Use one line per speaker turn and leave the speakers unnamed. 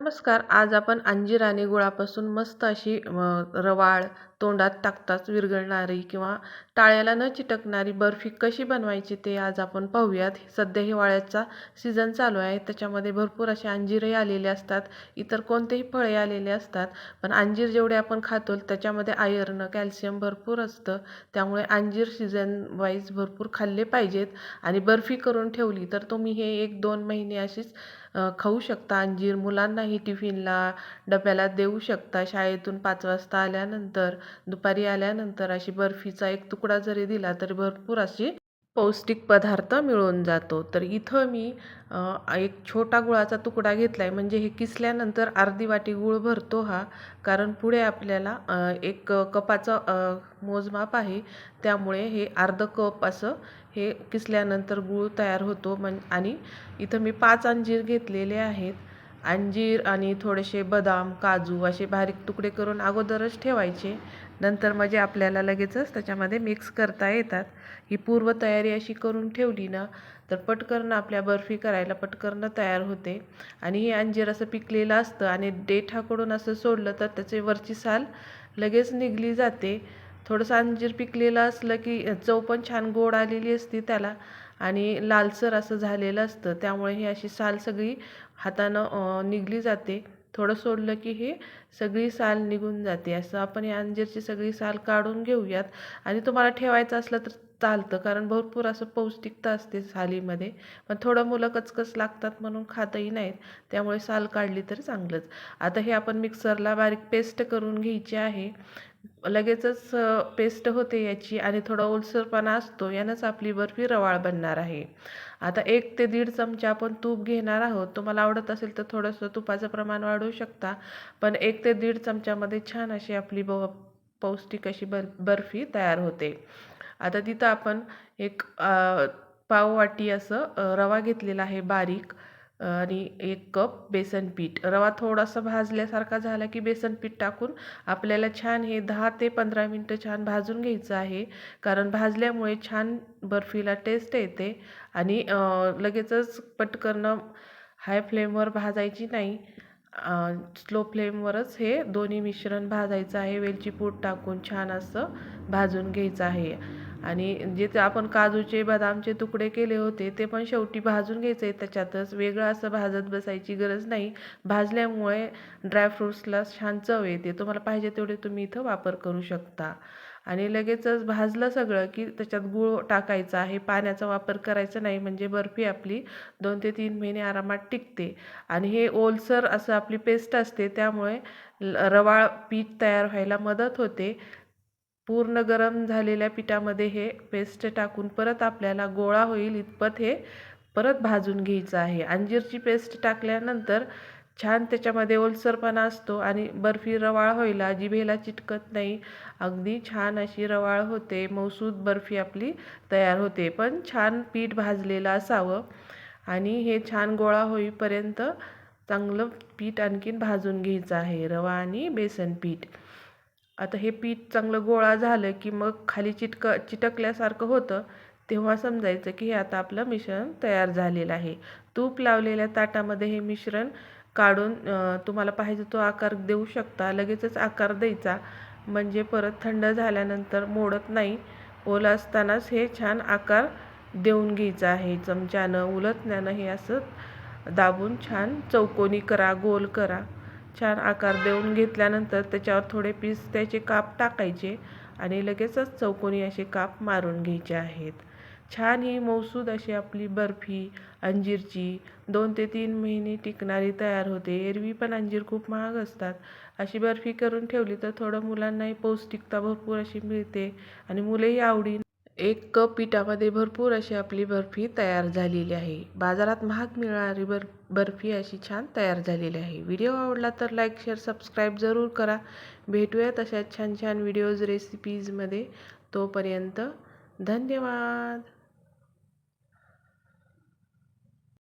नमस्कार. आज आपण अंजीर आणि गुळापासून मस्त अशी रवाळ तोंडात टाकताच विरघळणारी किंवा टाळ्याला न चिटकणारी बर्फी कशी बनवायची ते आज आपण पाहूयात. सध्या हिवाळ्याचा सीझन चालू आहे. त्याच्यामध्ये भरपूर असे अंजीरही आलेले असतात. इतर कोणतेही फळे आलेले असतात. पण अंजीर जेवढे आपण खातो त्याच्यामध्ये आयर्न कॅल्शियम भरपूर असतं. त्यामुळे अंजीर सीझन वाईज भरपूर खाल्ले पाहिजेत. आणि बर्फी करून ठेवली तर तुम्ही हे एक दोन महिने अशीच खाऊ शकता. अंजीर मुलांनाही टिफिनला डब्याला देऊ शकता. शाळेतून पाच वाजता आल्यानंतर दुपारी आल्यानंतर अशी बर्फीचा एक तुकडा जरी दिला तरी भरपूर अशी पौष्टिक पदार्थ मिळून जातो. तर इथं मी एक छोटा गुळाचा तुकडा घेतला आहे म्हणजे हे किसल्यानंतर अर्धी वाटी गूळ भरतो हा. कारण पुढे आपल्याला एक कपाचं मोजमाप आहे. त्यामुळे हे अर्ध कप असं हे किसल्यानंतर गूळ तयार होतो. म्हण आणि इथं मी पाच अंजीर घेतलेले आहेत. अंजीर आणि थोडेसे बदाम काजू असे बारीक तुकडे करून अगोदरच ठेवायचे. नंतर म्हणजे आपल्याला लगेचच त्याच्यामध्ये मिक्स करता येतात. ही पूर्वतयारी अशी करून ठेवली ना तर पटकन आपल्या बर्फी करायला पटकन तयार होते. आणि हे अंजीर असं पिकलेलं असतं आणि देठाकडून असं सोडलं तर त्याचे वरची साल लगेच निघली जाते. थोडंसं अंजीर पिकलेलं असलं की चव पण छान गोड आलेली असते त्याला. आणि लालसर असं झालेलं असतं. त्यामुळे ही अशी साल सगळी हातानं निघली जाते. थोडं सोडलं की हे सगळी साल निघून जाते. असं आपण या अंजीरची सगळी साल काढून घेऊयात. आणि तुम्हाला ठेवायचं असलं तर चालतं कारण भरपूर असं पौष्टिकता असते सालीमध्ये. पण थोडं मुलं कचकच लागतात म्हणून खातही नाहीत. त्यामुळे साल काढली तर चांगलंच. आता हे आपण मिक्सरला बारीक पेस्ट करून घ्यायची आहे. लगेचच पेस्ट होते याची आणि थोडा ओलसरपणा असतो यानंच आपली बर्फी रवाळ बनणार आहे. आता एक ते दीड चमचा आपण तूप घेणार आहोत. तुम्हाला आवडत असेल तर थोडंसं तुपाचं प्रमाण वाढवू शकता. पण एक ते दीड चमच्यामध्ये छान अशी आपली ब पौष्टिक अशी बर बर्फी तयार होते. आता तिथं आपण एक पाववाटी असं रवा घेतलेला आहे बारीक. आणि एक कप बेसन पीठ. रवा थोडासा भाजल्यासारखा झाला की बेसन पीठ टाकून आपल्याला छान हे दहा ते पंधरा मिनटं छान भाजून घ्यायचं आहे. कारण भाजल्यामुळे छान बर्फीला टेस्ट येते आणि लगेचच पटकन हाय फ्लेमवर भाजायची नाही. स्लो फ्लेमवरच हे दोन्ही मिश्रण भाजायचं आहे. वेलची पूड टाकून छान असं भाजून घ्यायचं आहे. आणि जे आपण काजूचे बदामचे तुकडे केले होते ते पण शेवटी भाजून घ्यायचे. त्याच्यातच वेगळं असं भाजत बसायची गरज नाही. भाजल्यामुळे ड्रायफ्रूट्सला छान चव येते. तुम्हाला पाहिजे तेवढे तुम्ही इथं वापर करू शकता. आणि लगेचच भाजलं सगळं की त्याच्यात गूळ टाकायचा आहे. पाण्याचा वापर करायचा नाही. म्हणजे बर्फी आपली दोन ते तीन महिने आरामात टिकते. आणि हे ओलसर असं आपली पेस्ट असते. त्यामुळे रवाळ पीठ तयार व्हायला मदत होते. पूर्ण गरम झालेल्या पिठामध्ये हे पेस्ट टाकून परत आपल्याला गोळा होईल इतपत हे परत भाजून घ्यायचं आहे. अंजीरची पेस्ट टाकल्यानंतर छान त्याच्यामध्ये ओलसरपणा असतो आणि बर्फी रवाळ होईला. जिभेला चिटकत नाही. अगदी छान अशी रवाळ होते. मौसूद बर्फी आपली तयार होते. पण छान पीठ भाजलेलं असावं आणि हे छान गोळा होईपर्यंत चांगलं पीठ आणखीन भाजून घ्यायचं आहे. रवा आणि बेसन पीठ. आता हे पीठ चांगलं गोळा झालं की मग खाली चिटक चिटकल्यासारखं होतं तेव्हा समजायचं की हे आता आपलं मिश्रण तयार झालेलं आहे. तूप लावलेल्या ताटामध्ये हे मिश्रण काढून तुम्हाला पाहिजे तो आकार देऊ शकता. लगेचच आकार द्यायचा. म्हणजे परत थंड झाल्यानंतर मोडत नाही. ओलं असतानाच हे छान आकार देऊन घ्यायचं आहे. चमच्यानं उलटण्यानं हे असं दाबून छान चौकोनी करा गोल करा. छान आकार देऊन घेतल्यानंतर त्याच्यावर थोडे पीस त्याचे काप टाकायचे आणि लगेचच चौकोनी असे काप मारून घ्यायचे आहेत. छान ही मौसूद अशी आपली बर्फी अंजीरची दोन ते तीन महिने टिकणारी तयार होते. एरवी पण अंजीर खूप महाग असतात. अशी बर्फी करून ठेवली तर थोडं मुलांनाही पौष्टिकता भरपूर अशी मिळते आणि मुलेही आवडीन एक कप पिठामध्ये भरपूर अशी आपली बर्फी तयार झालेली आहे. बाजारात महाग मिळणारी बर बर्फी अशी छान तयार झालेली आहे. व्हिडिओ आवडला तर लाईक शेअर सबस्क्राईब जरूर करा. भेटूयात अशा छान छान व्हिडिओज रेसिपीजमध्ये तोपर्यंत धन्यवाद.